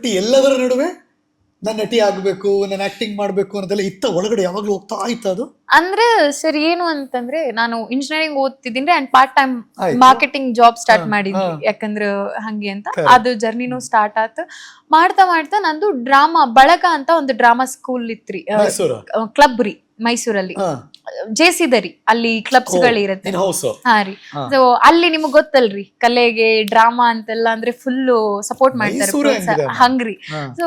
But ಎಲ್ಲದರ ನಡುವೆ ನಾನು ನಟಿ ಆಗ್ಬೇಕು ನಾನು ಆಕ್ಟಿಂಗ್ ಮಾಡ್ಬೇಕು ಅನ್ನೋದೆಲ್ಲ ಇತ್ತ ಒಳಗಡೆ ಯಾವಾಗ್ಲೂ ಹೋಗ್ತಾ ಆಯ್ತು ಅದು? ಅಂದ್ರೆ ಸರ್ ಏನು ಅಂತಂದ್ರೆ ನಾನು engineering ಓದ್ತಿದ್ದೀನಿ and part time marketing job start ಮಾಡಿದ್ವಿ. ಯಾಕಂದ್ರೆ ಹಂಗೆ ಅಂತ. ಅದು ಜರ್ನಿನೂ ಸ್ಟಾರ್ಟ್ ಆತ. ಮಾಡ್ತಾ ಮಾಡ್ತಾ ನಂದು ಡ್ರಾಮಾ ಬಳಗ ಅಂತ ಒಂದು ಡ್ರಾಮಾ ಸ್ಕೂಲ್ ಇತ್ರಿ. ಕ್ಲಬ್ ರೀ ಮೈಸೂರಲ್ಲಿ. ಜೇಸಿದರಿ ಅಲ್ಲಿ ಕ್ಲಬ್ಸ್ಗಳು ಇರುತ್ತೆ ಇನ್ ಹೌಸ್ ಹಾ ರೀ. ಸೊ ಅಲ್ಲಿ ನಿಮಗ್ ಗೊತ್ತಲ್ರಿ ಕಲೆಗೆ ಡ್ರಾಮಾ ಅಂತೆಲ್ಲ ಅಂದ್ರೆ ಫುಲ್ ಸಪೋರ್ಟ್ ಮಾಡ್ತಾರೆ. ಹಂಗ್ರಿ. ಸೊ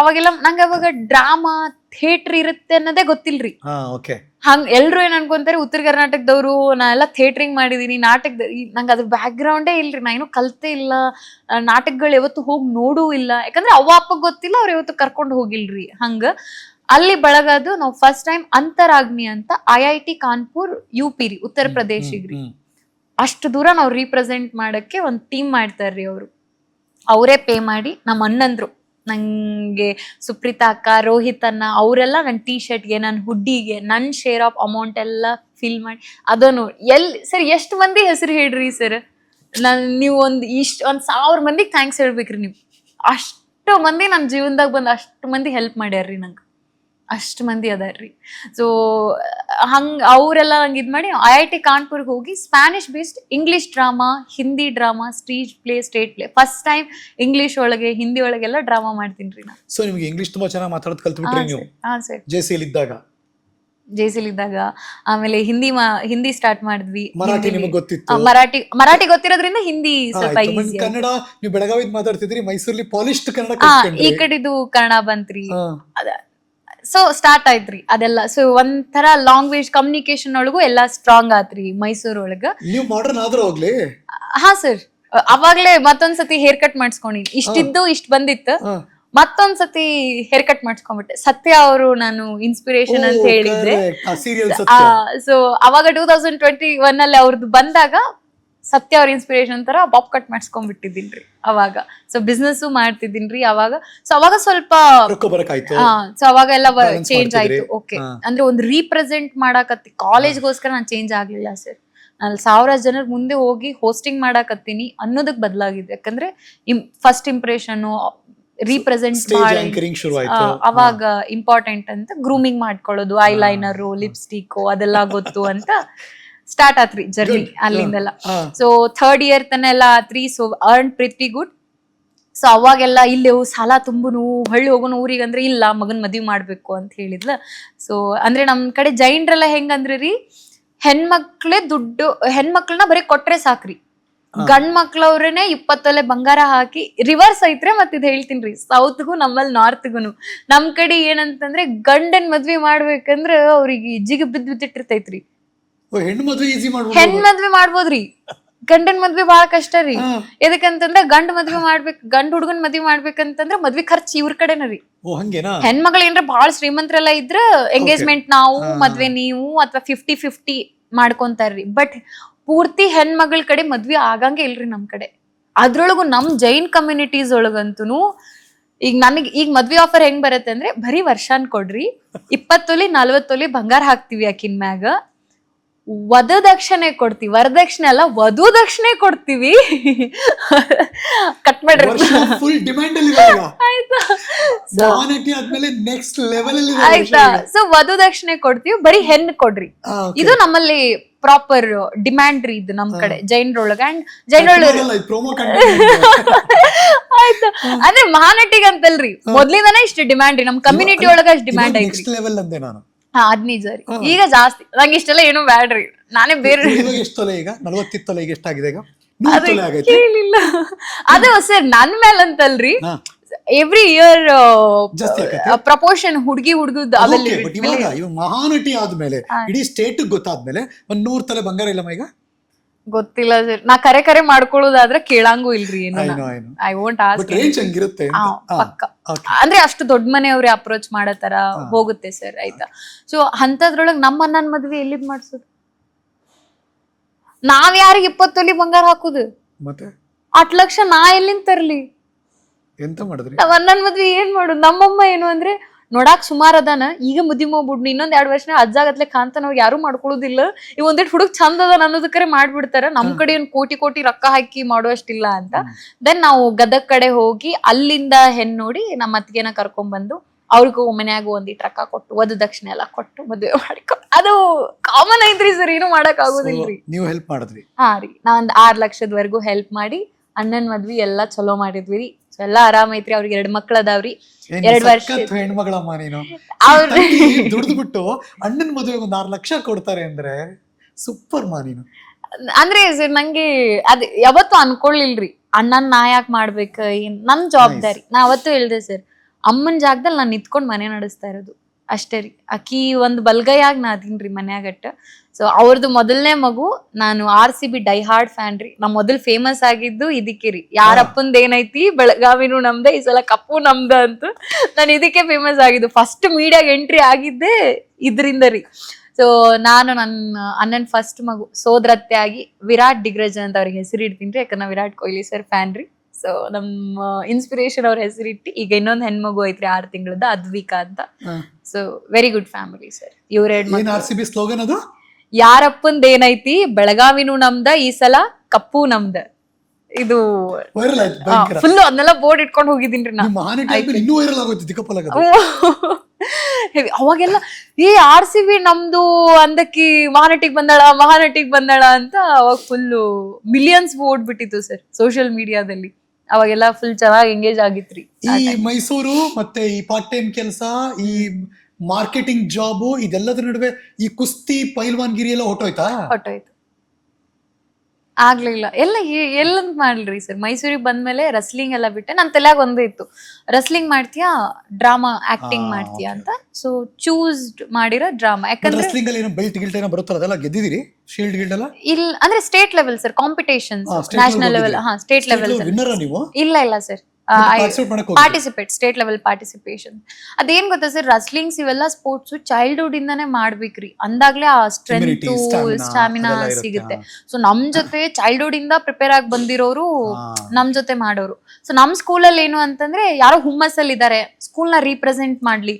ಅವಾಗೆಲ್ಲ ನಂಗೆ ಅವಾಗ ಡ್ರಾಮಾ ಥಿಯೇಟರ್ ಇರುತ್ತೆ ಅನ್ನೋದೇ ಗೊತ್ತಿಲ್ರಿ. ಹಂಗ ಓಕೆ ಹಂಗ್ ಎಲ್ರು ಏನ್ ಅನ್ಕೊಂತಾರೆ ಉತ್ತರ ಕರ್ನಾಟಕದವ್ರು ನಾ ಎಲ್ಲ ಥಿಯೇಟ್ರಿಂಗ್ ಮಾಡಿದೀನಿ ನಾಟಕ ನಂಗೆ ಅದ್ರ ಬ್ಯಾಕ್ ಗ್ರೌಂಡೇ ಇಲ್ರಿ. ನಾ ಏನೂ ಕಲ್ತೇ ಇಲ್ಲ. ನಾಟಕಗಳು ಯಾವತ್ತು ಹೋಗಿ ನೋಡೂ ಇಲ್ಲ. ಯಾಕಂದ್ರೆ ಅವ್ವ ಅಪ್ಪ ಗೊತ್ತಿಲ್ಲ ಅವ್ರು ಯಾವತ್ತು ಕರ್ಕೊಂಡು ಹೋಗಿಲ್ರಿ. ಹಂಗ. ಅಲ್ಲಿ ಬಳಗದು ನಾವು ಫಸ್ಟ್ ಟೈಮ್ ಅಂತರಾಗ್ನಿ ಅಂತ I I T Kanpur U P ರೀ ಉತ್ತರ ಪ್ರದೇಶಿಗ್ರಿ ರೀ. ಅಷ್ಟು ದೂರ ನಾವು ರೀಪ್ರೆಸೆಂಟ್ ಮಾಡಕ್ಕೆ ಒಂದು ಟೀಮ್ ಮಾಡ್ತಾರ್ರಿ ಅವರು. ಅವರೇ ಪೇ ಮಾಡಿ ನಮ್ಮ ಅಣ್ಣಂದ್ರು. ನಂಗೆ ಸುಪ್ರೀತಾ ಅಕ್ಕ ರೋಹಿತ್ ಅನ್ನ ಅವರೆಲ್ಲ ನನ್ನ ಟೀ ಶರ್ಟ್ಗೆ ನನ್ನ ಹುಡ್ಡಿಗೆ ನನ್ನ ಶೇರ್ ಆಫ್ ಅಮೌಂಟ್ ಎಲ್ಲ ಫಿಲ್ ಮಾಡಿ ಅದನ್ನು ಎಲ್ಲಿ ಸರ್ ಎಷ್ಟು ಮಂದಿ ಹೆಸರು ಹೇಳ್ರಿ ಸರ್ ನಾನು ನೀವು ಒಂದು ಇಷ್ಟು ಒಂದು ಸಾವಿರ ಮಂದಿಗೆ ಥ್ಯಾಂಕ್ಸ್ ಹೇಳ್ಬೇಕ್ರಿ ನೀವು. ಅಷ್ಟು ಮಂದಿ ನನ್ನ ಜೀವನದಾಗ ಬಂದು ಅಷ್ಟು ಮಂದಿ ಹೆಲ್ಪ್ ಮಾಡ್ಯಾರ್ರಿ ನಂಗೆ. ಅಷ್ಟು ಮಂದಿ ಅದಾರ್ರಿ ಸೊ ಹಂಗ ಅವರೆಲ್ಲ ನಂಗೆ ಇದು ಮಾಡಿ ಐ ಐ ಟಿ ಕಾನ್ಪುರ್ಗೆ ಹೋಗಿ Spanish based English drama Hindi drama stage play state play first time English ಒಳಗೆ ಹಿಂದಿ ಒಳಗೆಲ್ಲ ಡ್ರಾಮಾ ಮಾಡ್ತೀನಿ ರೀ ನಾನು. ಸೊ ನಿಮ್ಗೆ ಇಂಗ್ಲಿಷ್ ತುಂಬಾ ಚೆನ್ನಾಗಿ ಮಾತಾಡೋದು ಕಲ್ತ್ಬಿಟ್ರಿ ನೀವು? ಹಾಂ ಸರ್. ಜೆ ಸಿ ಇದ್ದಾಗ ಜೇಸಿಲ್ ಇದ್ದಾಗ ಆಮೇಲೆ ಹಿಂದಿ ಮಾ- ಹಿಂದಿ ಸ್ಟಾರ್ಟ್ ಮಾಡಿದ್ವಿ. ಮರಾಠಿ. ನಿಮಗೆ ಗೊತ್ತಿತ್ತು? ಮರಾಠಿ ಮರಾಠಿ ಗೊತ್ತಿರೋದ್ರಿಂದ ಹಿಂದಿ ಸ್ವಲ್ಪ ಈಸಿ ಕನ್ನಡ ನೀವು ಬೆಳಗಾವಿದ್ ಮಾತಾಡ್ತಿದ್ರಿ ಮೈಸೂರಲ್ಲಿ ಪಾಲಿಶ್ಡ್ ಕನ್ನಡ. ಈ ಕಡೆದು ಕನ್ನಡ ಬಂತ್ರಿ. ಸೊ ಸ್ಟಾರ್ಟ್ ಆಯ್ತ್ರಿ ಅದೆಲ್ಲ. ಸೊ ಒಂಥರ ಲಾಂಗ್ವೇಜ್ ಕಮ್ಯುನಿಕೇಶನ್ ಒಳಗು ಎಲ್ಲ ಸ್ಟ್ರಾಂಗ್ ಆತ್ರಿ ಮೈಸೂರ್ ಒಳಗ. ನೀವು ಮಾಡರ್ನ್ ಆದ್ರೂ ಹೋಗ್ಲಿ. ಹಾ ಸರ್ ಅವಾಗ್ಲೇ ಮತ್ತೊಂದ್ಸತಿ ಹೇರ್ ಕಟ್ ಮಾಡಿಸ್ಕೊಂಡಿನಿ ಇಷ್ಟಿದ್ದು ಇಷ್ಟ ಬಂದಿತ್ತು. ಮತ್ತೊಂದ್ ಮತ್ತೊಂದ್ಸತಿ ಹೇರ್ ಕಟ್ ಮಾಡಿಸ್ಕೊಂಡ್ಬಿಟ್ಟೆ. ಸತ್ಯ ಅವರು ನಾನು ಇನ್ಸ್ಪಿರೇಷನ್ ಅಂತ ಹೇಳಿದ್ರೆ. ಸೊ ಅವಾಗ ಟೂ ತೌಸಂಡ್ ಟ್ವೆಂಟಿ ಒನ್ ಅಲ್ಲಿ ಅವ್ರದ್ದು ಬಂದಾಗ ಸತ್ಯ ಅವ್ರ ಇನ್ಸ್ಪಿರೇಷನ್ ತರ ಪಾಪ್ ಕಟ್ ಮಾಡಿಸ್ಕೊಂಡ್ಬಿಟ್ಟಿದ್ದೀನಿ ಅವಾಗ. ಸೊ ಬಿಸ್ನೆಸ್ ಮಾಡ್ತಿದ್ದೀನಿ ಅವಾಗ. ಸೊ ಅವಾಗ ಸ್ವಲ್ಪ ಸೊ ಅವಾಗ ಎಲ್ಲ ಚೇಂಜ್ ಆಯ್ತು. ಓಕೆ ಅಂದ್ರೆ ಒಂದು ರೀಪ್ರೆಸೆಂಟ್ ಮಾಡಾಕತ್ತಿ. ಕಾಲೇಜ್ಗೋಸ್ಕರ ನಾನು ಚೇಂಜ್ ಆಗ್ಲಿಲ್ಲ ಸರ್ ನಾನು ಸಾವಿರ ಜನರ ಮುಂದೆ ಹೋಗಿ ಹೋಸ್ಟಿಂಗ್ ಮಾಡಾಕತ್ತೀನಿ ಅನ್ನೋದಕ್ಕೆ ಬದಲಾಗಿದೆ ಯಾಕಂದ್ರೆ ಫಸ್ಟ್ ಇಂಪ್ರೆಷನ್ ರೀಪ್ರೆಸೆಂಟ್ ಅವಾಗ ಇಂಪಾರ್ಟೆಂಟ್ ಅಂತ ಗ್ರೂಮಿಂಗ್ ಮಾಡ್ಕೊಳ್ಳೋದು ಐ ಲೈನರು ಲಿಪ್ಸ್ಟಿಕ್ ಅದೆಲ್ಲ ಗೊತ್ತು ಅಂತ. ಸ್ಟಾರ್ಟ್ ಆತ್ರಿ ಜರ್ನಿ. ಅಲ್ಲಿಂದೆಲ್ಲ. ಸೊ ಥರ್ಡ್ ಇಯರ್ ತನ ಎಲ್ಲ ಆತ್ರಿ. So earn pretty good so ಅವಾಗೆಲ್ಲ ಇಲ್ಲಿ ಸಾಲ ತುಂಬುನು ಹಳ್ಳಿ ಹೋಗೋನು ಊರಿಗೆ ಅಂದ್ರೆ ಇಲ್ಲ ಮಗನ್ ಮದ್ವಿ ಮಾಡ್ಬೇಕು ಅಂತ ಹೇಳಿದ್ಲ. ಸೊ ಅಂದ್ರೆ ನಮ್ ಕಡೆ ಜೈನ್ರೆಲ್ಲ ಹೆಂಗಂದ್ರಿ ರೀ ಹೆಣ್ಮಕ್ಳೇ ದುಡ್ಡು ಹೆಣ್ಮಕ್ಳನ್ನ ಬರೀ ಕೊಟ್ರೆ ಸಾಕ್ರಿ. ಗಂಡ್ ಮಕ್ಳವ್ರೇನೆ ಇಪ್ಪತ್ತೊಲೆ ಬಂಗಾರ ಹಾಕಿ ರಿವರ್ಸ್ ಐತ್ರೆ ಮತ್ತೆ ಇದು ಹೇಳ್ತೀನಿ ರೀ. ಸೌತ್ಗೂ ನಮ್ಮಲ್ಲಿ ನಾರ್ತ್ಗುನು ನಮ್ ಕಡೆ ಏನಂತಂದ್ರೆ ಗಂಡನ್ ಮದ್ವಿ ಮಾಡ್ಬೇಕಂದ್ರ ಅವ್ರಿಗೆ ಜಿಗಿ ಬಿದ್ದ್ ಬಿದ್ದಿಟ್ಟಿರ್ತೈತ್ರಿ. ಹೆಣ್ಣು ಮದ್ವೆ ಈಸಿ ಮಾಡ್ಬೋದು ಹೆಣ್ ಮದ್ವೆ ಮಾಡ್ಬೋದ್ರಿ. ಗಂಡನ್ ಮದ್ವೆ ಬಾಳ ಕಷ್ಟ ರೀ. ಎದಕ್ಕಂತಂದ್ರ ಗಂಡ್ ಮದ್ವೆ ಮಾಡ್ಬೇಕ್ ಗಂಡ್ ಹುಡುಗನ್ ಮದ್ವೆ ಮಾಡ್ಬೇಕಂತಂದ್ರ ಮದ್ವೆ ಖರ್ಚ್ ಇವ್ರ ಕಡೆನ ರೀ. ಓ ಹಂಗೇನಾ? ಹೆಣ್ಮಕ್ಳು ಏನ್ರ ಬಾಳ ಶ್ರೀಮಂತರೆಲ್ಲ ಇದ್ರ ಎಂಗೇಜ್ಮೆಂಟ್ ನಾವು. ಮದ್ವೆ ನೀವು ಅಥವಾ ಫಿಫ್ಟಿ ಫಿಫ್ಟಿ ಮಾಡ್ಕೊಂತಾರ್ರಿ. ಬಟ್ ಪೂರ್ತಿ ಹೆಣ್ಮಗಳ ಕಡೆ ಮದ್ವೆ ಆಗಂಗೆ ಇಲ್ರಿ ನಮ್ ಕಡೆ. ಅದ್ರೊಳಗು ನಮ್ ಜೈನ್ ಕಮ್ಯುನಿಟೀಸ್ ಒಳಗಂತೂ ಈಗ ನನಗೆ ಈಗ ಮದ್ವೆ ಆಫರ್ ಹೆಂಗ್ ಬರುತ್ತೆ ಅಂದ್ರೆ ಬರೀ ವರ್ಷಾನ್ ಕೊಡ್ರಿ. ಇಪ್ಪತ್ತೊಲಿ ನಲ್ವತ್ತೊಲಿ ನಲ್ವತ್ತು ತೊಲಿ ಬಂಗಾರ ಹಾಕ್ತಿವಿ ಆಕಿನ್ ಮ್ಯಾಗ. ವಧದಕ್ಷಿಣೆ ಕೊಡ್ತೀವಿ. ವರದಕ್ಷಿಣೆ ಅಲ್ಲ ವಧು ದಕ್ಷಿಣೆ ಕೊಡ್ತೀವಿ. ಕಟ್ ಮಾಡ್ರಿ. ಫುಲ್ ಡಿಮ್ಯಾಂಡ್ ಅಲ್ಲಿ ಇವಾಗ ಆಯ್ತಾ? ಮಹಾನಟಿ ಆದ್ಮೇಲೆ ನೆಕ್ಸ್ಟ್ ಲೆವೆಲ್ ಅಲ್ಲಿ ಇದೆ ಆಯ್ತಾ? ಸೊ ವಧು ದಕ್ಷಿಣೆ ಕೊಡ್ತೀವಿ. ಬರೀ ಹೆಣ್ಣು ಕೊಡ್ರಿ. ಇದು ನಮ್ಮಲ್ಲಿ ಪ್ರಾಪರ್ ಡಿಮ್ಯಾಂಡ್ ರೀ ಇದು ನಮ್ ಕಡೆ ಜೈನ್ರೊಳಗ ಅಂಡ್ ಜೈನರೊಳಗೆ ಆಯ್ತು? ಅಂದ್ರೆ ಮಹಾನಟಿಗೆ ಅಂತಲ್ರಿ ಮೊದ್ಲಿಂದಾನೇ ಇಷ್ಟು ಡಿಮ್ಯಾಂಡ್ ರೀ. ನಮ್ ಕಮ್ಯುನಿಟಿ ಒಳಗ ಅಷ್ಟು ಡಿಮ್ಯಾಂಡ್ ಐತಿ ಲೆವೆಲ್ ಅಂದೆ ನಾನು. ಹಾ ಅದ್ ನಿಜ ಈಗ ಜಾಸ್ತಿ. ನಂಗೆ ಇಷ್ಟೆಲ್ಲ ಏನು ಬ್ಯಾಡ್ರಿ. ನಾನೇ ಬೇರೆ ಇವಾಗ ಎಷ್ಟು ತೊಲೆ ಈಗ? ನಲವತ್ತಿತ್ತು ತೊಲೆ ಈಗ ಎಷ್ಟಾಗಿದೆ ಈಗ? ನೂರು ಅದು ತೊಲೆ ಆಗೈತೆ. ಕೇಳಿಲ್ಲ. ಅದು ಸರ್ ನನ್ ಮೇಲಂತಲ್ರಿ ಹಾ. ಎವ್ರಿ ಇಯರ್ ಜಾಸ್ತಿ ಆಗತ್ತೆ ಪ್ರಪೋರ್ಷನ್ ಹುಡುಗಿ ಹುಡುಗದ ಇವಾಗ ಇವಾಗ ಮಹಾನಟಿ ಆದ್ಮೇಲೆ ಇಡೀ ಸ್ಟೇಟ್ ಗೊತ್ತಾದ್ಮೇಲೆ ಒಂದ್ ನೂರ್ ತಲೆ ಬಂಗಾರ ಇಲ್ಲಮ್ಮ ಈಗ? ಗೊತ್ತಿಲ್ಲ ಸರ್. ನಾ ಕರೆ ಕರೆ ಮಾಡ್ಕೊಳ್ಳೋದಾದ್ರೆ ಕೇಳಂಗೂ ಇಲ್ರಿ ಏನು. ಐ ವೋಂಟ್ ಆಸ್ಕ್ ಹಂಗಿರುತ್ತೆ. ಪಕ್ಕ. ಅಂದ್ರೆ ಅಷ್ಟು ದೊಡ್ಡ ಮನೆಯವ್ರೆ ಅಪ್ರೋಚ್ ಮಾಡೋ ತರ ಹೋಗುತ್ತೆ ಸರ್ ಆಯ್ತಾ? ಸೊ ಅಂತದ್ರೊಳಗೆ ನಮ್ಮ ಅಣ್ಣನ ಮದ್ವೆ ಎಲ್ಲಿ ಮಾಡ್ಸೋದು? ನಾವ್ ಯಾರಿಗೆ ಇಪ್ಪತ್ತೊಲಿ ಬಂಗಾರ ಹಾಕುದು? ಮತ್ತೆ? ಅಟ್ ಲಕ್ಷ ನಾ ಎಲ್ಲಿಂದ ತರ್ಲಿ? ಎಂತ ಮಾಡಿದ್ರಿ? ನಮ್ಮ ಅಣ್ಣನ ಮದ್ವೆ ಏನ್ ಮಾಡೋದು? ನಮ್ಮಮ್ಮ ಏನು ಅಂದ್ರೆ ನೋಡಾಕ್ ಸುಮಾರ್ ಅದಾನ. ಈಗ ಮುದಿ ಮಾಡ್ಬಿಡ್ನಿ ಇನ್ನೊಂದ್ ಎರಡ್ ವರ್ಷ ಅಜ್ಜಾಗತ್ಲೆ ಕಾಂತನ ಯಾರು ಮಾಡ್ಕೊಳ್ಳೋದಿಲ್ಲ ಈ ಒಂದಿಟ್ ಹುಡುಗ್ ಚಂದ ಅದ ಅನ್ನೋದಕ್ಕರೆ ಮಾಡ್ಬಿಡ್ತಾರ. ನಮ್ ಕಡೆ ಏನ್ ಕೋಟಿ ಕೋಟಿ ರೊಕ್ಕ ಹಾಕಿ ಮಾಡುವಷ್ಟಿಲ್ಲ ಅಂತ. ದೆನ್ ನಾವು ಗದಗ್ ಕಡೆ ಹೋಗಿ ಅಲ್ಲಿಂದ ಹೆಣ್ ನೋಡಿ ನಮ್ಮ ಅತ್ತಿಗೆನ ಕರ್ಕೊಂಡ್ ಬಂದು ಅವ್ರಿಗೂ ಮನ್ಯಾಗ ಒಂದಿಟ್ ರೊಕ್ಕ ಕೊಟ್ಟು ವಧು ದಕ್ಷಿಣ ಎಲ್ಲ ಕೊಟ್ಟು ಮದುವೆ ಮಾಡಿಕೊ. ಅದು ಕಾಮನ್ ಐತ್ರಿ ಸರ್ ಏನು ಮಾಡಕ್ ಆಗೋದಿಲ್ರಿ. ನೀವು ಹೆಲ್ಪ್ ಮಾಡಿದ್ರಿ? ಹಾ ರೀ. ನಾ ಒಂದ್ ಆರ್ ಲಕ್ಷದವರೆಗೂ ಹೆಲ್ಪ್ ಮಾಡಿ ಅಣ್ಣನ್ ಮದ್ವಿ ಎಲ್ಲಾ ಚಲೋ ಮಾಡಿದ್ವಿ ರೀ. ಸೊ ಎಲ್ಲಾ ಆರಾಮ್ ಐತ್ರಿ ಅವ್ರಿಗೆ ಎರಡು ಮಕ್ಳ ಅದಾವ್ರಿ. ಎರಡ್ ವರ್ಷ ಹೆಣ್ಮಗಳಮ್ಮ ನೀನು. ಅವ್ರ ಅಣ್ಣನ ಮದುವೆಗೆ ಒಂದ್ ಆರು ಲಕ್ಷ ಕೊಡ್ತಾರೆ ಅಂದ್ರೆ ಸೂಪರ್ ಮಾ ನೀನು. ಅಂದ್ರೆ ನಂಗೆ ಅದ್ ಯಾವತ್ತೂ ಅನ್ಕೊಳ್ಳಿಲ್ರಿ ಅಣ್ಣನ್ ನಾ ಯಾಕೆ ಮಾಡ್ಬೇಕು? ಏನ್ ನನ್ ಜವಾಬ್ದಾರಿ. ನಾ ಅವತ್ತು ಹೇಳ್ದೆ ಸರ್ ಅಮ್ಮನ್ ಜಾಗದಲ್ಲಿ ನಾನ್ ನಿತ್ಕೊಂಡ್ ಮನೆ ನಡೆಸ್ತಾ ಇರೋದು. ಅಷ್ಟೇ ರೀ. ಅಕಿ ಒಂದು ಬಲ್ಗೈಯಾಗಿ ನಾ ಅದೀನ್ರಿ ಮನ್ಯಾಗಟ್ಟ ಸೊ ಅವ್ರದ್ದು ಮೊದಲನೇ ಮಗು ನಾನು R C B die hard fan ರೀ. ನಾ ಮೊದಲು ಫೇಮಸ್ ಆಗಿದ್ದು ಇದಕ್ಕೆ ರೀ. ಯಾರಪ್ಪಂದ್ ಏನೈತಿ ಬೆಳಗಾವಿನೂ ನಮ್ದೆ ಈ ಸಲ ಕಪ್ಪು ನಮ್ದ ಅಂತ ನಾನು ಇದಕ್ಕೆ ಫೇಮಸ್ ಆಗಿದ್ದು. ಫಸ್ಟ್ ಮೀಡಿಯಾಗ ಎಂಟ್ರಿ ಆಗಿದ್ದೆ ಇದರಿಂದ ರೀ. ಸೊ ನಾನು ನನ್ನ ಅಣ್ಣನ್ ಫಸ್ಟ್ ಮಗು ಸೋದರತ್ತೆ ಆಗಿ ವಿರಾಟ್ ಡಿಗ್ರಜ್ ಅಂತ ಅವ್ರಿಗೆ ಹೆಸರು ಇಡ್ತೀನಿ ರೀ. ಯಾಕಂದ್ರೆ ವಿರಾಟ್ ಕೊಹ್ಲಿ ಸರ್ ಫ್ಯಾನ್ ರೀ. ಸೊ ನಮ್ಮ ಇನ್ಸ್ಪಿರೇಷನ್ ಅವ್ರ ಹೆಸರಿಟ್ಟು ಈಗ ಇನ್ನೊಂದು ಹೆಣ್ಮಗು ಐತ್ರಿ ಆರು ತಿಂಗಳದ ಅದ್ವಿಕಾ ಅಂತ. So very good family sir ಇವ್ರೆರಡ್ R C B slogan ಅದು? ಯಾರಪ್ಪಂದ ಏನೈತಿ ಬೆಳಗಾವಿನು ನಮ್ದ ಈ ಸಲ ಕಪ್ಪು ನಮ್ದ. ಇದು ಫುಲ್ ಅದನ್ನೆಲ್ಲ ಬೋರ್ಡ್ ಇಟ್ಕೊಂಡು ಹೋಗಿದ್ದೀನಿ ನಾ. ನಿಮ್ಮ ಮಹಾನಟಿ ಆದ್ಮೇಲೆ ಇನ್ನೂ ವೈರಲ್ ಆಗೋಯ್ತು ದಿಕ್ಕಪ್ಪಲ್ ಆಗೋದು. ಅವಾಗೆಲ್ಲ ಏ ಆರ್ ಸಿ ಬಿ ನಮ್ದು ಅಂದಕ್ಕಿ ಮಹಾನಟಿಗ್ ಬಂದಾಳ ಮಹಾನಟಿಗ್ ಬಂದಾಳ ಅಂತ ಅವಾಗ ಫುಲ್ಲು ಮಿಲಿಯನ್ಸ್ ಓಡ್ಬಿಟ್ಟಿತ್ತು ಸರ್ ಸೋಷಿಯಲ್ ಮೀಡಿಯಾದಲ್ಲಿ ಅವಾಗೆಲ್ಲ ಫುಲ್ ಚೆನ್ನಾಗಿ ಎಂಗೇಜ್ ಆಗಿತ್ರಿ. ಈ ಮೈಸೂರು ಮತ್ತೆ ಈ ಪಾರ್ಟ್ ಟೈಮ್ ಕೆಲಸ ಈ ಮಾರ್ಕೆಟಿಂಗ್ ಜಾಬು ಇದೆಲ್ಲದ್ರ ನಡುವೆ ಈ ಕುಸ್ತಿ ಪೈಲ್ವಾನ್ಗಿರಿ ಎಲ್ಲ ಹೊಟ್ಟೋಯ್ತಾ ಹೊಟ್ಟೋಯ್ತು ಆಗ್ಲಿಲ್ಲ. ಎಲ್ಲ ಎಲ್ಲ ಎಲ್ಲಂತ ಮಾಡ್ಲಿ ಸರ್. ಮೈಸೂರಿಗೆ ಬಂದ್ಮೇಲೆ ರಸ್ಲಿಂಗ್ ಎಲ್ಲ ಬಿಟ್ಟೆ. ನನ್ ತಲೆಯಾಗ ಒಂದೇ ಇತ್ತು. ರಸ್ಲಿಂಗ್ ಮಾಡ್ತೀಯಾ? ಡ್ರಾಮಾ ಆಕ್ಟಿಂಗ್ ಮಾಡ್ತೀಯಾ ಅಂತ. ಸೊ ಚೂಸ್ ಮಾಡಿರೋ ಡ್ರಾಮಾ ಯಾಕಂದ್ರೆ ರಸ್ಲಿಂಗ್ ಅಲ್ಲಿ ಏನೋ ಬೆಲ್ಟ್ ಗಿಲ್ಟ್ ಏನೋ ಬರುತ್ತಲ್ಲ ಅದೆಲ್ಲ ಗೆದ್ದಿದ್ದೀರಿ? ಶೀಲ್ಡ್ ಗಿಲ್ಡ್ ಎಲ್ಲ? ಇಲ್ಲ ಅಂದ್ರೆ state level sir competition national level. ಹಾ ಸ್ಟೇಟ್ ಲೆವೆಲ್ ವಿನ್ನರ ನೀವು? ಇಲ್ಲ ಇಲ್ಲ sir participate state level participation ಅದೇನ್ ಗೊತ್ತಾ ಸರ್ ರಸ್ಲಿಂಗ್ಸ್ ಇವೆಲ್ಲ ಸ್ಪೋರ್ಟ್ಸ್ ಚೈಲ್ಡ್ಹುಡ್ ಇಂದಾನೆ ಮಾಡ್ಬೇಕ್ರಿ. ಅಂದಾಗ್ಲೇ ಆ ಸ್ಟ್ರೆಂತ್ ಸ್ಟಾಮಿನಾ ಸಿಗುತ್ತೆ. ಸೊ ನಮ್ ಜೊತೆ ಚೈಲ್ಡ್ಹುಡ್ ಇಂದ ಪ್ರಿಪೇರ್ ಆಗಿ ಬಂದಿರೋರು. ನಮ್ ಜೊತೆ ಮಾಡೋರು. ಸೊ ನಮ್ ಸ್ಕೂಲಲ್ಲಿ ಏನು ಅಂತಂದ್ರೆ ಯಾರೋ ಹುಮ್ಮಸ್ಸಲ್ಲಿ ಇದಾರೆ ಸ್ಕೂಲ್ನ ರೀಪ್ರೆಸೆಂಟ್ ಮಾಡ್ಲಿ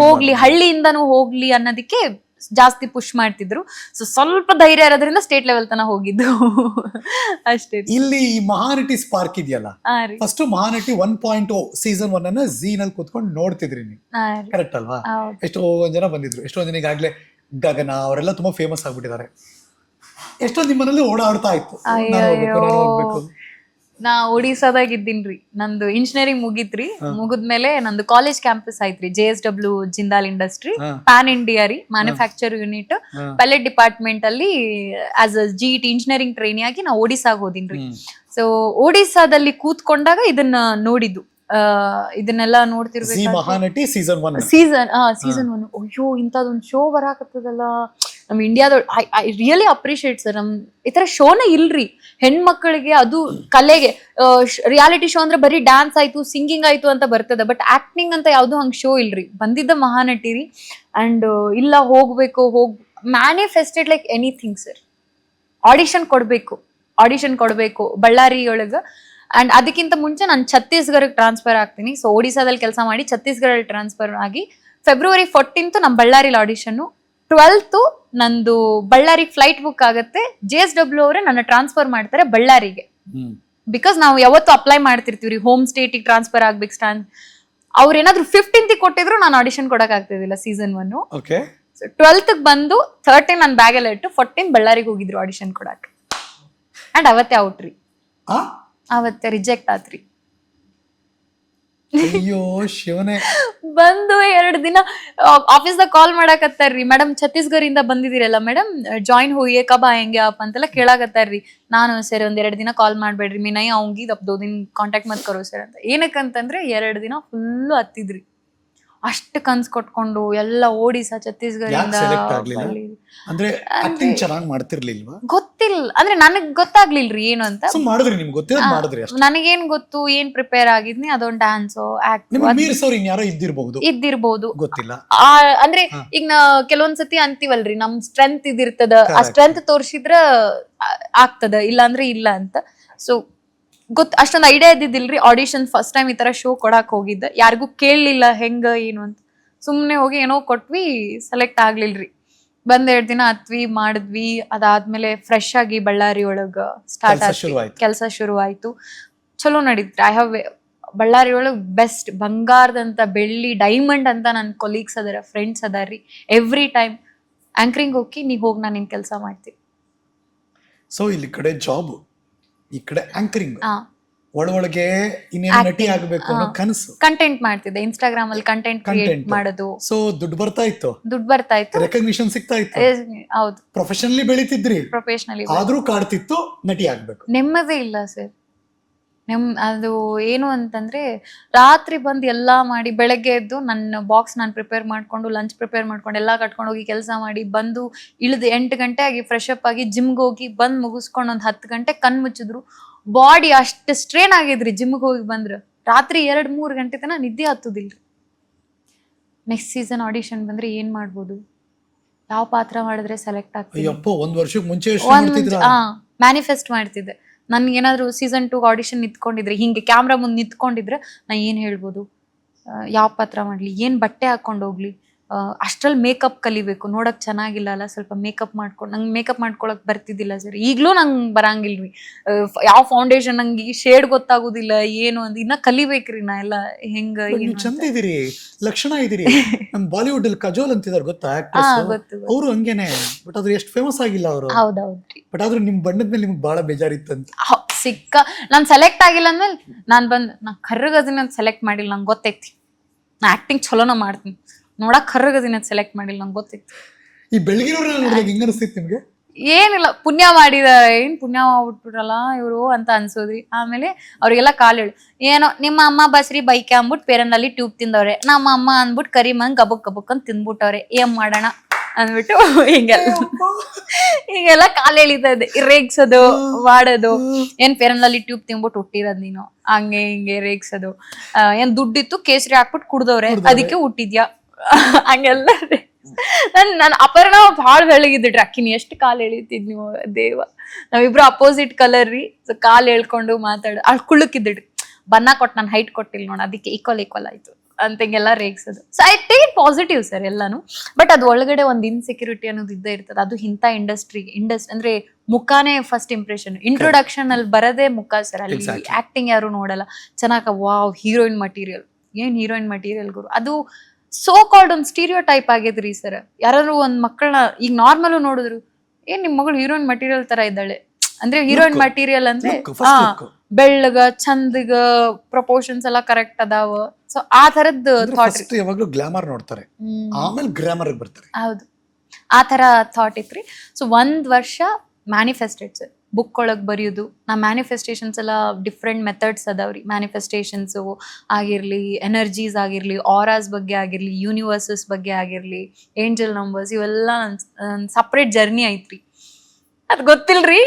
ಹೋಗ್ಲಿ ಹಳ್ಳಿಯಿಂದನೂ ಹೋಗ್ಲಿ ಅನ್ನೋದಕ್ಕೆ ಜಾಸ್ತಿ ಪುಷ್ ಮಾಡ್ತಿದ್ರು. ಸೊ ಸ್ವಲ್ಪ ಧೈರ್ಯ ಇರೋದ್ರಿಂದ ಸ್ಟೇಟ್ ಲೆವೆಲ್ ತನ ಹೋಗಿದ್ದು. ಅಷ್ಟೇ. ಇಲ್ಲಿ ಈ ಮಹಾನಟಿ ಸ್ಪಾರ್ಕ್ ಇದೆಯಲ್ಲ? First Mahanati one point season one ಅನ್ನ ಝೀನಲ್ಲಿ ಕೂತ್ಕೊಂಡು ಕುತ್ಕೊಂಡು ನೋಡ್ತಿದ್ರಿ ನೀವು. ಕರೆಕ್ಟ್ ಅಲ್ವಾ? ಎಷ್ಟೋ ಎಷ್ಟೊಂದ್ ಜನ ಬಂದಿದ್ರು. ಎಷ್ಟೊಂದ್ ಜನ ಈಗಾಗ್ಲೇ ಗಗನ ಅವರೆಲ್ಲ ತುಂಬಾ ಫೇಮಸ್ ಆಗ್ಬಿಟ್ಟಿದ್ದಾರೆ. ಎಷ್ಟೊಂದ್ ನಿಮ್ಮನಲ್ಲಿ ಓಡಾಡ್ತಾ ಇತ್ತು. ನಾ ಒಡಿಸಾದಾಗ ಇದ್ದೀನ್ರಿ ನಂದು ಇಂಜಿನಿಯರಿಂಗ್ ಮುಗಿತ್ರಿ. ಮುಗಿದ್ಮೇಲೆ ನಂದು ಕಾಲೇಜ್ ಕ್ಯಾಂಪಸ್ ಐತ್ರಿ J S W Jindal industry pan India ರೀ. Manufacture unit. ಪೆಲೆಟ್ ಡಿಪಾರ್ಟ್ಮೆಂಟ್ ಅಲ್ಲಿ as a G T engineering trainee ಆಗಿ ನಾ ಒಡಿಸಾಗ ಹೋದಿನ್ರಿ. ಸೊ ಒಡಿಸಾದಲ್ಲಿ ಕೂತ್ಕೊಂಡಾಗ ಇದನ್ನ ನೋಡಿದ್ದು. ಇದನ್ನೆಲ್ಲ ನೋಡ್ತಿರ್ಬೇಕು season one season season one ಅಯ್ಯೋ ಇಂಥದೊಂದು ಶೋ ಬರಾಕತ್ತದಲ್ಲ. ನಮ್ ಇಂಡಿಯಾದ ಐ ರಿಯಲಿ ಅಪ್ರಿಷಿಯೇಟ್ ಸರ್ ನಮ್ಮ ಈ ಥರ ಶೋನೇ ಇಲ್ರಿ. ಹೆಣ್ಮಕ್ಳಿಗೆ ಅದು ಕಲೆಗೆ ರಿಯಾಲಿಟಿ ಶೋ ಅಂದ್ರೆ ಬರೀ ಡ್ಯಾನ್ಸ್ ಆಯ್ತು ಸಿಂಗಿಂಗ್ ಆಯ್ತು ಅಂತ ಬರ್ತದೆ. ಬಟ್ ಆಕ್ಟಿಂಗ್ ಅಂತ ಯಾವ್ದು ಹಂಗೆ ಶೋ ಇಲ್ರಿ. ಬಂದಿದ್ದ ಮಹಾನಟಿ ರೀ ಅಂಡ್ ಇಲ್ಲ ಹೋಗ್ಬೇಕು, ಹೋಗ್ manifested like anything sir audition ಕೊಡಬೇಕು ಆಡಿಷನ್ ಕೊಡಬೇಕು ಬಳ್ಳಾರಿ ಒಳಗೆ ಅಂಡ್ ಅದಕ್ಕಿಂತ ಮುಂಚೆ ನಾನು ಛತ್ತೀಸ್ಗಢಕ್ಕೆ ಟ್ರಾನ್ಸ್ಫರ್ ಆಗ್ತೀನಿ. ಸೊ ಒಡಿಸಾದಲ್ಲಿ ಕೆಲಸ ಮಾಡಿ ಛತ್ತೀಸ್ಗಢಲ್ಲಿ ಟ್ರಾನ್ಸ್ಫರ್ ಆಗಿ ಫೆಬ್ರವರಿ ಫೋರ್ಟೀನ್ತ್ ನಮ್ಮ ಬಳ್ಳಾರಿಲಿ ಆಡಿಷನ್ನು ಟ್ವೆಲ್ತು ನಂದು ಬಳ್ಳಾರಿ ಫ್ಲೈಟ್ ಬುಕ್ ಆಗುತ್ತೆ. ಜೆ ಎಸ್ ಡಬ್ಲ್ಯೂ ಅವರೇ ನನ್ನ ಟ್ರಾನ್ಸ್ಫರ್ ಮಾಡ್ತಾರೆ ಬಳ್ಳಾರಿಗೆ. ಬಿಕಾಸ್ ನಾವು ಯಾವತ್ತು ಅಪ್ಲೈ ಮಾಡ್ತಿರ್ತೀವಿ ರೀ ಹೋಮ್ ಸ್ಟೇಟಿಗೆ ಟ್ರಾನ್ಸ್ಫರ್ ಆಗ್ಬೇಕು ಸ್ಟಾನ್ ಅವ್ರು ಏನಾದ್ರು ಫಿಫ್ಟೀನ್ತ್ ಕೊಟ್ಟಿದ್ರು ನಾನು ಆಡಿಷನ್ ಕೊಡಕ್ ಆಗ್ತಿದಿಲ್ಲ ಸೀಸನ್ ಒನ್ ಟ್ವೆಲ್ತ್ ಬಂದು ಥರ್ಟೀನ್ ನನ್ನ ಬ್ಯಾಗಲ್ಲಿ ಇಟ್ಟು ಫೋರ್ಟೀನ್ ಬಳ್ಳಾರಿಗೆ ಹೋಗಿದ್ರು ಆಡಿಷನ್ ಕೊಡಕ್. ಅಂಡ್ ಅವತ್ತೇ ಔಟ್ರಿ ಅವತ್ತೆ ರಿಜೆಕ್ಟ್ ಆತ್ರಿ. ಅಯ್ಯೋ, ಶಿವನೇ. ಬಂದು ಎರಡು ದಿನ ಆಫೀಸ್ದಾಗ ಕಾಲ್ ಮಾಡಾಕತ್ತಾರ್ರಿ. ಮೇಡಮ್ ಛತ್ತೀಸ್ಗಢದಿಂದ ಬಂದಿದ್ದೀರಲ್ಲ ಮೇಡಮ್ ಜಾಯಿನ್ ಹೋಗಿ ಕಬ ಹೆಂಗೆ ಅಪ್ಪ ಅಂತೆಲ್ಲ ಕೇಳಾಕತ್ತಾರ್ರಿ. ನಾನು ಸರ್ ಒಂದ್ ಎರಡು ದಿನ ಕಾಲ್ ಮಾಡ್ಬೇಡ್ರಿ. ಮೀ ನೈ ಅವಂಗಿ ದಪ್ಪ ದಿನ ಕಾಂಟ್ಯಾಕ್ಟ್ ಮತ್ ಸರ್ ಅಂತ. ಏನಕ್ಕಂತಂದ್ರೆ, ಎರಡು ದಿನ ಫುಲ್ಲು ಹತ್ತಿದ್ರಿ. ಅಷ್ಟು ಕನ್ಸ್ ಕೊಟ್ಕೊಂಡು ಎಲ್ಲ ಓಡಿಸಾ ಛತ್ತೀಸ್ಗಢದಿಂದ ಅಂದ್ರೆ ಆಕ್ಟಿಂಗ್ ಚೆನ್ನಾಗಿ ಮಾಡ್ತಿರ್ಲಿಲ್ವಾ? ಗೊತ್ತಿಲ್ಲ ಅಂದ್ರೆ ನನಗ್ ಗೊತ್ತಾಗ್ಲಿಲ್ರಿ ಏನು ಅಂತ. ಮಾಡಿದ್ರಿ ನಿಮ್ಗೆ ನನಗೇನ್ ಗೊತ್ತು ಏನ್ ಪ್ರಿಪೇರ್ ಆಗಿದ್ನಿ ಅದೊಂದು ಡ್ಯಾನ್ಸು ಆಕ್ಟ್ ಇದ್ದಿರ್ಬಹುದು ಇದ್ದಿರ್ಬೋದು? ಗೊತ್ತಿಲ್ಲ. ಆ ಅಂದ್ರೆ. ಈಗ ನಾ ಕೆಲವೊಂದ್ಸತಿ ಅಂತೀವಲ್ರಿ ನಮ್ ಸ್ಟ್ರೆಂತ್ ಇದಿರ್ತದ ಆ. ಸ್ಟ್ರೆಂತ್ ತೋರ್ಸಿದ್ರ ಆಗ್ತದ ಇಲ್ಲ ಅಂದ್ರೆ ಇಲ್ಲ ಅಂತ. ಸೊ ಗೊತ್ ಅಷ್ಟೊಂದು ಐಡಿಯಾ ಇದ್ದಿದ್ದಿಲ್ರಿ? ಆಡಿಷನ್ ಫಸ್ಟ್ ಟೈಮ್ ಈ ತರ ಶೋ ಕೊಡಕ್ ಹೋಗಿದ್ದೆ. ಯಾರಿಗೂ ಕೇಳಲಿಲ್ಲ ಹೆಂಗ ಏನು ಅಂತ. ಸುಮ್ಮನೆ ಹೋಗಿ ಏನೋ ಕೊಟ್ವಿ ಸೆಲೆಕ್ಟ್ ಆಗ್ಲಿಲ್ರಿ. ಬಂದ್ ಎರಡ್ ದಿನ ಹತ್ವಿ ಮಾಡಿದ್ವಿ. ಅದಾದ್ಮೇಲೆ ಫ್ರೆಶ್ ಆಗಿ ಬಳ್ಳಾರಿ ಒಳಗ ಸ್ಟಾರ್ಟ್ ಕೆಲ್ಸ ಆಯ್ತು ಶುರುವಾಯ್ತು. ಕೆಲಸ ಶುರು ಆಯ್ತು ಚಲೋ ನಡೀತ್ರಿ. ಐ ಹ್ಯಾವ್ ಬಳ್ಳಾರಿ ಒಳಗ್ ಬೆಸ್ಟ್ ಬಂಗಾರದಂತ ಬೆಳ್ಳಿ ಡೈಮಂಡ್ ಅಂತ ನನ್ನ ಕೊಲೀಗ್ಸ್ ಅದಾರ ಫ್ರೆಂಡ್ಸ್ ಅದಾರ್ರಿ. ಎವ್ರಿ ಟೈಮ್ ಆಂಕರಿಂಗ್ ಹೋಗಿ ನೀ ಹೋಗಿ ನಾನು ನಿನ್ ಕೆಲಸ ಮಾಡ್ತೀನಿ. ಸೊ ಇಲ್ಲಿ ಕಡೆ ಜಾಬ್ ಈ ಕಡೆ ಆಂಕರಿಂಗ್ ಆ. ಒಳೊಳಗೆ ಇನ್ನೇನು ನಟಿ ಆಗಬೇಕು ಅನ್ನೋ ಕನಸು. ಕಂಟೆಂಟ್ ಮಾಡ್ತಿದ್ದೆ ಇನ್ಸ್ಟಾಗ್ರಾಮ್ ಅಲ್ಲಿ ಕಂಟೆಂಟ್ ಕ್ರಿಯೇಟ್ ಮಾಡೋದು. ಸೊ ದುಡ್ಡು ಬರ್ತಾ ಇತ್ತು. ದುಡ್ಡು ಬರ್ತಾ ಇತ್ತು. ರೆಕಗ್ನಿಷನ್ ಸಿಗ್ತಾ ಇತ್ತು. ಹೌದು. ಪ್ರೊಫೆಷನಲಿ ಬೆಳಿತಿದ್ರಿ. ಪ್ರೊಫೆಷನಲಿ ಆದ್ರೂ ಕಾಡ್ತಿತ್ತು ನಟಿ ಆಗ್ಬೇಕು. ನೆಮ್ಮದಿ ಇಲ್ಲ ಸರ್. ನೆಮ್ ಅದು ಏನು ಅಂತಂದ್ರೆ ರಾತ್ರಿ ಬಂದು ಎಲ್ಲಾ ಮಾಡಿ ಬೆಳಗ್ಗೆ ಎದ್ದು ನನ್ನ ಬಾಕ್ಸ್ ನಾನು ಪ್ರಿಪೇರ್ ಮಾಡ್ಕೊಂಡು ಲಂಚ್ ಪ್ರಿಪೇರ್ ಮಾಡ್ಕೊಂಡು ಎಲ್ಲ ಕಟ್ಕೊಂಡು ಹೋಗಿ ಕೆಲಸ ಮಾಡಿ ಬಂದು ಇಳಿದು ಎಂಟು ಗಂಟೆ ಆಗಿ ಫ್ರೆಶ್ ಅಪ್ ಆಗಿ ಜಿಮ್ಗೆ ಹೋಗಿ ಬಂದು ಮುಗಿಸ್ಕೊಂಡು ಒಂದು ಹತ್ತು ಗಂಟೆ ಕಣ್ ಮುಚ್ಚಿದ್ರು. ಬಾಡಿ ಅಷ್ಟು ಸ್ಟ್ರೇನ್ ಆಗಿದ್ರಿ ಜಿಮ್ಗೆ ಹೋಗಿ ಬಂದ್ರೆ. ರಾತ್ರಿ ಎರಡು ಮೂರು ಗಂಟೆ ತನಕ ನಿದ್ದೆ ಹತ್ತುದಿಲ್ರಿ. ನೆಕ್ಸ್ಟ್ ಸೀಸನ್ ಆಡಿಷನ್ ಬಂದ್ರೆ ಏನ್ ಮಾಡ್ಬೋದು? ಯಾವ ಪಾತ್ರ ಮಾಡಿದ್ರೆ ಸೆಲೆಕ್ಟ್ ಆಗ್ತದೆ ಒಂದ್ ವರ್ಷಕ್ಕೆ ಮುಂಚೆ ಮ್ಯಾನಿಫೆಸ್ಟ್ ಮಾಡ್ತಿದ್ದೆ. ನನ್ಗೆ ಏನಾದ್ರು ಸೀಸನ್ ಟು ಆಡಿಷನ್ ನಿಂತ್ಕೊಂಡಿದ್ರೆ, ಹಿಂಗೆ ಕ್ಯಾಮ್ರಾ ಮುಂದೆ ನಿಂತ್ಕೊಂಡಿದ್ರೆ, ನಾ ಏನು ಹೇಳ್ಬೋದು? ಯಾವ ಪಾತ್ರ ಮಾಡ್ಲಿ? ಏನು ಬಟ್ಟೆ ಹಾಕೊಂಡು ಹೋಗ್ಲಿ? ಅಷ್ಟ್ರಲ್ಲಿ ಮೇಕಪ್ ಕಲಿಬೇಕು. ನೋಡಕ್ ಚೆನ್ನಾಗಿಲ್ಲ ಅಲ್ಲ ಸ್ವಲ್ಪ ಮೇಕಪ್ ಮಾಡ್ಕೊಂಡು ನಂಗೆ ಮೇಕಪ್ ಮಾಡ್ಕೊಳಕ್ ಬರ್ತಿದ್ದಿಲ್ಲ ಸರ್. ಈಗ್ಲೂ ನಂಗೆ ಬರಂಗಿಲ್ರಿ. ಯಾವ ಫೌಂಡೇಶನ್ ನಂಗೆ ಶೇಡ್ ಗೊತ್ತಾಗುದಿಲ್ಲ ಏನು ಅಂತ ಇನ್ನ ಕಲಿಬೇಕ್ರಿ ನಾ ಎಲ್ಲ ಹೆಂಗ ಚಂದ ಇದೀರಿ. ಲಕ್ಷಣ ಇದೀರಿ. ನಮ್ ಬಾಲಿವುಡ್ ಅಲ್ಲಿ ಕಜೋಲ್ ಅಂತಿದಾರೆ ಗೊತ್ತಾ. ಅವರು ಹಂಗೇನೆ. ಬಟ್ ಆದ್ರೆ ಎಷ್ಟು ಫೇಮಸ್ ಆಗಿಲ್ಲ ಅವರು. ಹೌದೌದ್ರಿ. ಬಟ್ ಆದ್ರೂ ನಿಮ್ ಬಣ್ಣದ ಮೇಲೆ ನಿಮ್ಗೆ ಬಹಳ ಬೇಜಾರಿತ್ತಂತ. ಸಿಕ್ಕ. ನಾನ್ ಸೆಲೆಕ್ಟ್ ಆಗಿಲ್ಲ ಅಂದ್ಮೇಲೆ ನಾನ್ ಬಂದ್ ನಾ ಕರ್ರಗದಿನ ಸೆಲೆಕ್ಟ್ ಮಾಡಿಲ್ಲ ನಂಗೆ ಗೊತ್ತೈತಿ. ನಾ ಆಕ್ಟಿಂಗ್ ಚಲೋನ ಮಾಡ್ತೀನಿ. ನೋಡಕ್ ಕರ್ರಗದಿನ ಸೆಲೆಕ್ಟ್ ಮಾಡಿಲ್ಲ ನಂಗೆ ಗೊತ್ತಿತ್ತು. ಈ ಬೆಳಗಿನವ್ರನ್ನ ನೋಡಿದಾಗ ಹೆಂಗ ಅನಿಸ್ತಿತ್ತು ನಿಮ್ಗೆ? ಏನಿಲ್ಲ ಪುಣ್ಯ ಮಾಡಿದಾರೆ ಏನ್ ಪುಣ್ಯ ಮಾಡ್ಬಿಟ್ಬಿಟ್ರಲ್ಲ ಇವರು ಅಂತ ಅನ್ಸೋದ್ರಿ. ಆಮೇಲೆ ಅವ್ರಿಗೆಲ್ಲ ಕಾಲ್ ಹೇಳಿ. ಏನೋ ನಿಮ್ಮ ಅಮ್ಮ ಬಸ್ರಿ ಬೈಕ್ ಅಂದ್ಬಿಟ್ಟು ಪೇರನಲ್ಲಿ ಟ್ಯೂಬ್ ತಿಂದವ್ರೆ. ನಮ್ಮ ಅಮ್ಮ ಅಂದ್ಬಿಟ್ಟು ಕರಿ ಮಂಗ್ ಗಬಕ್ ಗಬಕ್ ಅಂತ ತಿಂದ್ಬಿಟ್ಟವ್ರೆ. ಏನ್ ಮಾಡೋಣ ಅಂದ್ಬಿಟ್ಟು ಹಿಂಗೆಲ್ಲ ಹಿಂಗೆಲ್ಲ ಕಾಲ್ ಎಳಿತಾ ಇದೆ. ರೇಗ್ಸೋದು ಮಾಡೋದು ಏನ್ ಪೇರನಲ್ಲಿ ಟ್ಯೂಬ್ ತಿಂದ್ಬಿಟ್ಟು ಹುಟ್ಟಿರೋದ್ ನೀನು. ಹಂಗೆ ಹಿಂಗೆ ರೇಗ್ಸೋದು ಏನ್ ದುಡ್ಡಿತ್ತು ಕೇಸರಿ ಹಾಕ್ಬಿಟ್ಟು ಕುಡ್ದವ್ರೆ. ಅದಕ್ಕೆ ಹುಟ್ಟಿದ್ಯಾ? ಹಂಗೆಲ್ಲ ನನ್ ನನ್ ಅಪರ್ಣ ಭಾಳ ಬೆಳಗಿದ್ರಿ ಅಕ್ಕಿನ ಎಷ್ಟು ಕಾಲ್ ಎಳಿತಿದ್ ನೀವು? ದೇವ. ನಾವಿಬ್ರು ಅಪೋಸಿಟ್ ಕಲರ್ ರೀ. ಸೊ ಕಾಲ್ ಹೇಳ್ಕೊಂಡು ಮಾತಾಡ ಅಳ್ ಕುಳ್ಳಕ್ಕಿದ್ರಿ ಬನ್ನ ಕೊಟ್ಟು ನಾನು ಹೈಟ್ ಕೊಟ್ಟಿಲ್ಲ ನೋಡ ಅದಕ್ಕೆ ಈಕ್ವಲ್ ಈಕ್ವಲ್ ಆಯ್ತು ಅಂತ ಹಿಂಗೆಲ್ಲ ರೇಗ್ಸೋದು. So I take positive sir ಎಲ್ಲಾನು. ಬಟ್ ಅದು ಒಳಗಡೆ ಒಂದು ಇನ್ಸೆಕ್ಯೂರಿಟಿ ಅನ್ನೋದು ಇದ್ದೇ ಇರ್ತದೆ. ಅದು ಇಂಥ ಇಂಡಸ್ಟ್ರಿ ಇಂಡಸ್ ಅಂದ್ರೆ ಮುಖಾನೇ ಫಸ್ಟ್ ಇಂಪ್ರೆಷನ್ ಇಂಟ್ರೊಡಕ್ಷನ್ ಅಲ್ಲಿ ಬರದೇ ಮುಖ ಸರ್ ಅಲ್ಲಿ ಆಕ್ಟಿಂಗ್ ಯಾರು ನೋಡಲ್ಲ. ಚೆನ್ನಾಗ ವಾವ್ ಹೀರೋಯಿನ್ ಮಟೀರಿಯಲ್ ಏನ್ ಹೀರೋಯಿನ್ ಮಟೀರಿಯಲ್ ಗುರು? ಅದು ಸೋ ಕಾಲ್ಡ್ ಒಂದು ಸ್ಟೀರಿಯೋ ಟೈಪ್ ಆಗೈತ್ರಿ ಸರ್. ಯಾರಾದ್ರೂ ಒಂದ್ ಮಕ್ಕಳನ್ನ ಈಗ ನಾರ್ಮಲ್ ನೋಡಿದ್ರು ಏನ್ ನಿಮ್ ಮಗಳು ಹೀರೋಯಿನ್ ಮಟೀರಿಯಲ್ ತರ ಇದ್ದಾಳೆ? ಅಂದ್ರೆ ಹೀರೋಯಿನ್. ಮಟೀರಿಯಲ್ ಅಂದ್ರೆ ಹಾ, ಬೆಳ್ಳಗ ಚಂದಗ ಪ್ರಪೋರ್ಷನ್ಸ್ ಎಲ್ಲ ಕರೆಕ್ಟ್ ಅದಾವ. ಸೊ ಆ ತರದ್ ಥಾಟ್ ಯಾವಾಗ್ಲೂ ಗ್ಲಾಮರ್ ನೋಡ್ತಾರೆ. ಆಮೇಲೆ ಗ್ರಾಮರ್ ಬರ್ತಾರೆ. ಹೌದು. ಆ ತರ ಥಾಟ್ ಇತ್ರಿ. ಸೊ ಒಂದ್ ವರ್ಷ ಮ್ಯಾನಿಫೆಸ್ಟೆಡ್ ಸರ್ ಬುಕ್ ಒಳಗೆ ಬರೆಯೋದು. ನಾ ಮ್ಯಾನಿಫೆಸ್ಟೇಷನ್ಸ್ ಎಲ್ಲ ಡಿಫ್ರೆಂಟ್ ಮೆಥಡ್ಸ್ ಅದಾವ್ರಿ ಮ್ಯಾನಿಫೆಸ್ಟೇಷನ್ಸು ಆಗಿರಲಿ ಎನರ್ಜೀಸ್ ಆಗಿರಲಿ ಆರಾಸ್ ಬಗ್ಗೆ ಆಗಿರಲಿ ಯೂನಿವರ್ಸಸ್ ಬಗ್ಗೆ ಆಗಿರಲಿ ಏಂಜಲ್ ನಂಬರ್ಸ್ ಇವೆಲ್ಲ ನನ್ನ ಸಪ್ರೇಟ್ ಜರ್ನಿ ಐತ್ರಿ. ಅದು ಗೊತ್ತಿಲ್ರಿ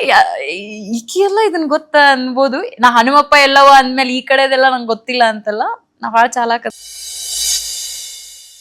ಈಕಿ ಎಲ್ಲ ಇದನ್ ಗೊತ್ತ ಅನ್ಬೋದು. ನಾ ಹನುಮಪ್ಪ ಎಲ್ಲವ ಅಂದ್ಮೇಲೆ ಈ ಕಡೆದೆಲ್ಲ ನಂಗೆ ಗೊತ್ತಿಲ್ಲ ಅಂತಲ್ಲ, ನಾ ಭಾಳ ಚಾಲಾಕ